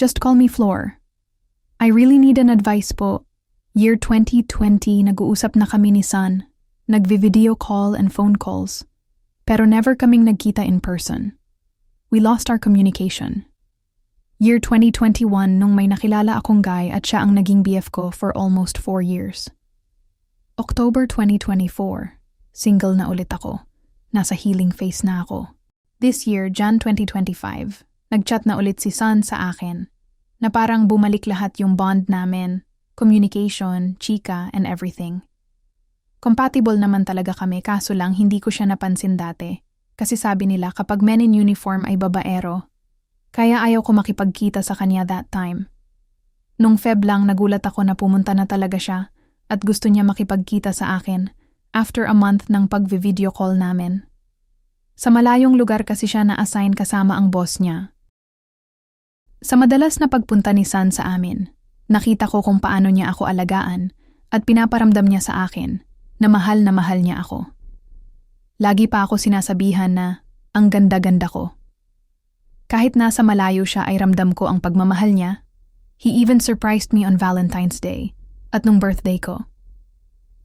Just call me Floor. I really need an advice po. Year 2020, nag-uusap na kami ni Sun. Nagvi-video call and phone calls. Pero never kaming nagkita in person. We lost our communication. Year 2021 nung may nakilala akong guy at siya ang naging BF ko for almost 4 years. October 2024, single na ulit ako. Nasa healing phase na ako. This year, Jan 2025, nagchat na ulit si Sun sa akin na parang bumalik lahat yung bond namin, communication, chika, and everything. Compatible naman talaga kami kaso lang hindi ko siya napansin dati. Kasi sabi nila kapag men in uniform ay babaero. Kaya ayaw ko makipagkita sa kanya that time. Nung Feb lang nagulat ako na pumunta na talaga siya at gusto niya makipagkita sa akin after a month ng pag-video call namin. Sa malayong lugar kasi siya na-assign kasama ang boss niya. Sa madalas na pagpunta ni San sa amin, nakita ko kung paano niya ako alagaan at pinaparamdam niya sa akin na mahal na mahal niya ako. Lagi pa ako sinasabihan na ang ganda-ganda ko. Kahit nasa malayo siya ay ramdam ko ang pagmamahal niya. He even surprised me on Valentine's Day at nung birthday ko.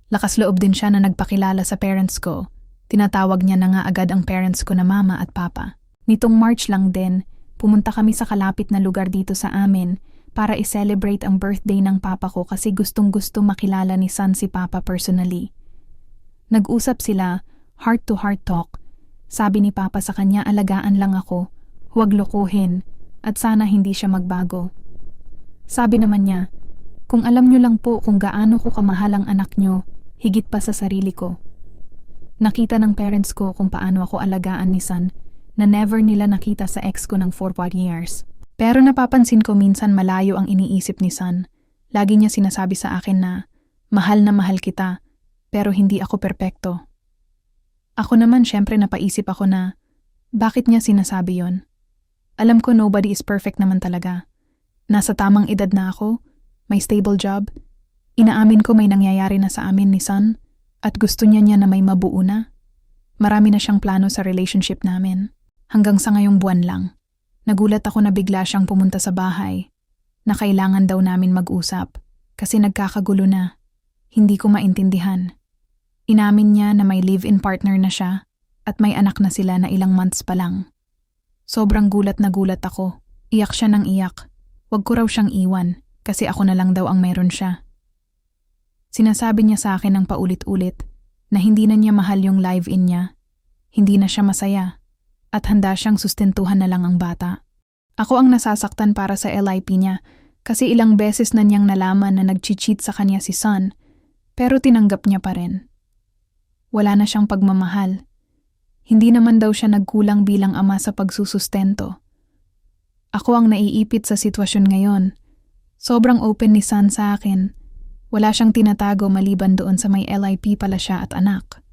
Lakas loob din siya na nagpakilala sa parents ko. Tinatawag niya na nga agad ang parents ko na mama at papa. Nitong March lang din, pumunta kami sa kalapit na lugar dito sa amin para i-celebrate ang birthday ng papa ko kasi gustong gusto makilala ni San si papa personally. Nag-usap sila, heart to heart talk. Sabi ni papa sa kanya alagaan lang ako, huwag lokohin, at sana hindi siya magbago. Sabi naman niya, kung alam niyo lang po kung gaano ko kamahal ang anak niyo, higit pa sa sarili ko. Nakita ng parents ko kung paano ako alagaan ni San na never nila nakita sa ex ko ng 4 years. Pero napapansin ko minsan malayo ang iniisip ni San. Lagi niya sinasabi sa akin na, mahal na mahal kita, pero hindi ako perpekto. Ako naman syempre napaisip ako na, bakit niya sinasabi yon? Alam ko nobody is perfect naman talaga. Nasa tamang edad na ako, may stable job, inaamin ko may nangyayari na sa amin ni Sun, at gusto niya niya na may mabuo na. Marami na siyang plano sa relationship namin. Hanggang sa ngayong buwan lang. Nagulat ako na bigla siyang pumunta sa bahay, na kailangan daw namin mag-usap, kasi nagkakagulo na. Hindi ko maintindihan. Inamin niya na may live-in partner na siya at may anak na sila na ilang months pa lang. Sobrang gulat na gulat ako. Iyak siya ng iyak. Huwag ko raw siyang iwan kasi ako na lang daw ang meron siya. Sinasabi niya sa akin ng paulit-ulit na hindi na niya mahal yung live-in niya, hindi na siya masaya, at handa siyang sustentuhan na lang ang bata. Ako ang nasasaktan para sa LIP niya kasi ilang beses na niyang nalaman na nag-cheat sa kanya si Son, pero tinanggap niya pa rin. Wala na siyang pagmamahal. Hindi naman daw siya nagkulang bilang ama sa pagsusustento. Ako ang naiipit sa sitwasyon ngayon. Sobrang open ni San sa akin. Wala siyang tinatago maliban doon sa may LIP pala siya at anak.